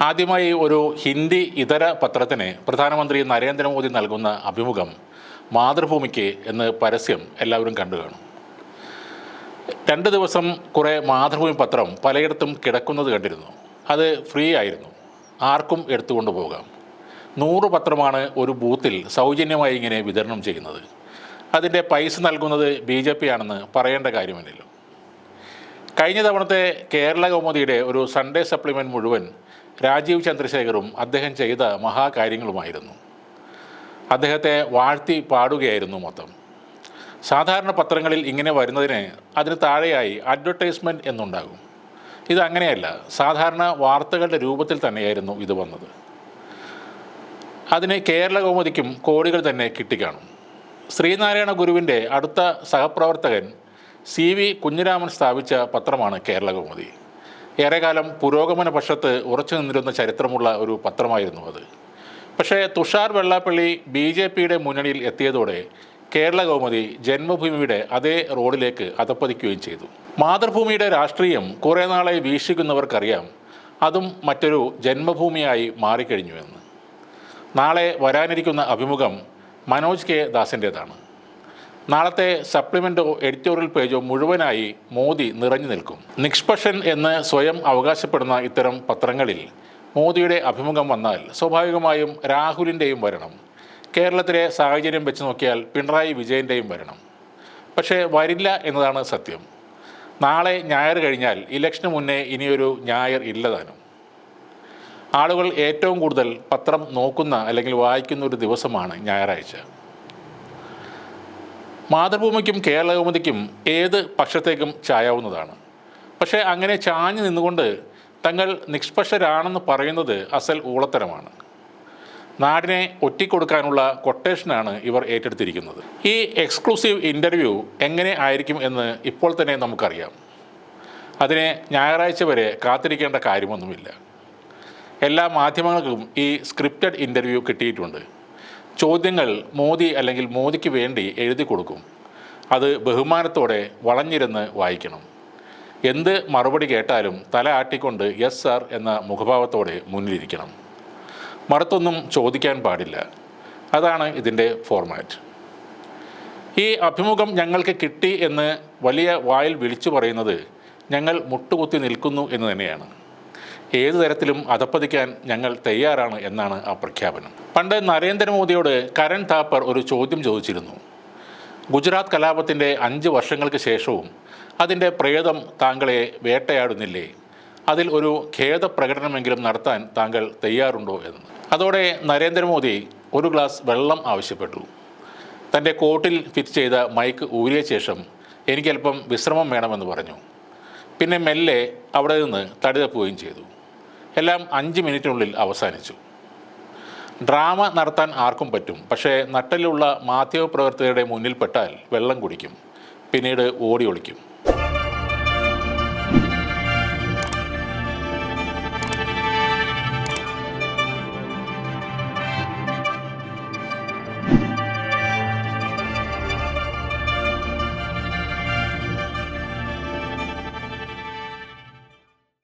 ആദ്യമായി ഒരു ഹിന്ദി ഇതര പത്രത്തിന് പ്രധാനമന്ത്രി നരേന്ദ്രമോദി നൽകുന്ന അഭിമുഖം മാതൃഭൂമിക്ക് എന്ന് പരസ്യം എല്ലാവരും കണ്ടു കാണും. രണ്ട് ദിവസം കുറേ മാതൃഭൂമി പത്രം പലയിടത്തും കിടക്കുന്നത് കണ്ടിരുന്നു. അത് ഫ്രീ ആയിരുന്നു. ആർക്കും എടുത്തുകൊണ്ട് പോകാം. നൂറ് പത്രമാണ് ഒരു ബൂത്തിൽ സൗജന്യമായി ഇങ്ങനെ വിതരണം ചെയ്യുന്നത്. അതിന്റെ പൈസ നൽകുന്നത് ബി ജെ പി ആണെന്ന് പറയേണ്ട കാര്യമില്ലല്ലോ. കഴിഞ്ഞ തവണത്തെ കേരള കൗമുദിയുടെ ഒരു സൺഡേ സപ്ലിമെന്റ് മുഴുവൻ രാജീവ് ചന്ദ്രശേഖറും അദ്ദേഹം ചെയ്ത മഹാകാര്യങ്ങളുമായിരുന്നു. അദ്ദേഹത്തെ വാഴ്ത്തി പാടുകയായിരുന്നു മൊത്തം. സാധാരണ പത്രങ്ങളിൽ ഇങ്ങനെ വരുന്നതിന് അതിന് താഴെയായി അഡ്വർടൈസ്മെന്റ് എന്നുണ്ടാകും. ഇത് അങ്ങനെയല്ല സാധാരണ വാർത്തകളുടെ രൂപത്തിൽ തന്നെയായിരുന്നു ഇത് വന്നത്. അതിന് കേരള കൗമുദിക്കും കോടികൾ തന്നെ കിട്ടിക്കാണും. ശ്രീനാരായണ ഗുരുവിന്റെ അടുത്ത സഹപ്രവർത്തകൻ സി വി കുഞ്ഞിരാമൻ സ്ഥാപിച്ച പത്രമാണ് കേരളകൗമുദി ഏറെക്കാലം പുരോഗമന പക്ഷത്ത് ഉറച്ചു നിന്നിരുന്ന ചരിത്രമുള്ള ഒരു പത്രമായിരുന്നു അത്. പക്ഷേ തുഷാർ വെള്ളാപ്പള്ളി ബി ജെ പിയുടെ മുന്നണിയിൽ എത്തിയതോടെ കേരളകൗമുദി ജന്മഭൂമിയുടെ അതേ റോഡിലേക്ക് അതപ്പതിക്കുകയും ചെയ്തു. മാതൃഭൂമിയുടെ രാഷ്ട്രീയം കുറേ നാളായി വീക്ഷിക്കുന്നവർക്കറിയാം അതും മറ്റൊരു ജന്മഭൂമിയായി മാറിക്കഴിഞ്ഞുവെന്ന്. നാളെ വരാനിരിക്കുന്ന അഭിമുഖം മനോജ് കെ ദാസിന്റേതാണ് നാളത്തെ സപ്ലിമെന്റോ എഡിറ്റോറിയൽ പേജോ മുഴുവനായി മോദി നിറഞ്ഞു നിൽക്കും. നിഷ്പക്ഷൻ എന്ന് സ്വയം അവകാശപ്പെടുന്ന ഇത്തരം പത്രങ്ങളിൽ മോദിയുടെ അഭിമുഖം വന്നാൽ സ്വാഭാവികമായും രാഹുലിന്റെയും വരണം. കേരളത്തിലെ സാഹചര്യം വെച്ച് നോക്കിയാൽ പിണറായി വിജയന്റെയും വരണം. പക്ഷേ വരില്ല എന്നതാണ് സത്യം. നാളെ ഞായർ കഴിഞ്ഞാൽ ഇലക്ഷന് മുന്നേ ഇനിയൊരു ഞായർ ഇല്ലതാനും ആളുകൾ ഏറ്റവും കൂടുതൽ പത്രം നോക്കുന്ന അല്ലെങ്കിൽ വായിക്കുന്ന ഒരു ദിവസമാണ് ഞായറാഴ്ച. മാതൃഭൂമിക്കും കേരളകൗമുദിക്കും ഏത് പക്ഷത്തേക്കും ചായാവുന്നതാണ്. പക്ഷേ അങ്ങനെ ചാഞ്ഞു നിന്നുകൊണ്ട് തങ്ങൾ നിഷ്പക്ഷരാണെന്ന് പറയുന്നത് അസൽ ഊളത്തരമാണ്. നാടിനെ ഒറ്റിക്കൊടുക്കാനുള്ള കൊട്ടേഷനാണ് ഇവർ ഏറ്റെടുത്തിരിക്കുന്നത്. ഈ എക്സ്ക്ലൂസീവ് ഇന്റർവ്യൂ എങ്ങനെ ആയിരിക്കും എന്ന് ഇപ്പോൾ തന്നെ നമുക്കറിയാം. അതിനെ ഞായറാഴ്ച വരെ കാത്തിരിക്കേണ്ട കാര്യമൊന്നുമില്ല. എല്ലാ മാധ്യമങ്ങൾക്കും ഈ സ്ക്രിപ്റ്റഡ് ഇന്റർവ്യൂ കിട്ടിയിട്ടുണ്ട്. ചോദ്യങ്ങൾ മോദി അല്ലെങ്കിൽ മോദിക്ക് വേണ്ടി എഴുതി കൊടുക്കും. അത് ബഹുമാനത്തോടെ വളഞ്ഞിരുന്ന് വായിക്കണം. എന്ത് മറുപടി കേട്ടാലും തല ആട്ടിക്കൊണ്ട് യെസ് സാർ എന്ന മുഖഭാവത്തോടെ മുന്നിലിരിക്കണം. മറുത്തൊന്നും ചോദിക്കാൻ പാടില്ല. അതാണ് ഇതിന്റെ ഫോർമാറ്റ് ഈ അഭിമുഖം ഞങ്ങൾക്ക് കിട്ടി എന്ന് വലിയ വായിൽ വിളിച്ചു പറയുന്നത് ഞങ്ങൾ മുട്ടുകുത്തി നിൽക്കുന്നു എന്ന് തന്നെയാണ്. ഏതു തരത്തിലും അധപ്പതിക്കാൻ ഞങ്ങൾ തയ്യാറാണ് എന്നാണ് ആ പ്രഖ്യാപനം. പണ്ട് നരേന്ദ്രമോദിയോട് കരൺ താപ്പർ ഒരു ചോദ്യം ചോദിച്ചിരുന്നു. ഗുജറാത്ത് കലാപത്തിന്റെ അഞ്ച് വർഷങ്ങൾക്ക് ശേഷവും അതിന്റെ പ്രേതം താങ്കളെ വേട്ടയാടുന്നില്ലേ? അതിൽ ഒരു ഖേദ ഖേദപ്രകടനമെങ്കിലും നടത്താൻ താങ്കൾ തയ്യാറുണ്ടോ എന്ന്. അതോടെ നരേന്ദ്രമോദി ഒരു ഗ്ലാസ് വെള്ളം ആവശ്യപ്പെട്ടു. തന്റെ കോട്ടിൽ ഫിറ്റ് ചെയ്ത മൈക്ക് ഊരിയ ശേഷം എനിക്കല്പം വിശ്രമം വേണമെന്ന് പറഞ്ഞു. പിന്നെ മെല്ലെ അവിടെ നിന്ന് തടിതപ്പുകയും ചെയ്തു. എല്ലാം അഞ്ച് മിനിറ്റിനുള്ളിൽ അവസാനിച്ചു. ഡ്രാമ നടത്താൻ ആർക്കും പറ്റും പക്ഷേ നട്ടലുള്ള മാധ്യമപ്രവർത്തകരുടെ മുന്നിൽപ്പെട്ടാൽ വെള്ളം കുടിക്കും പിന്നീട് ഓടി ഒളിക്കും.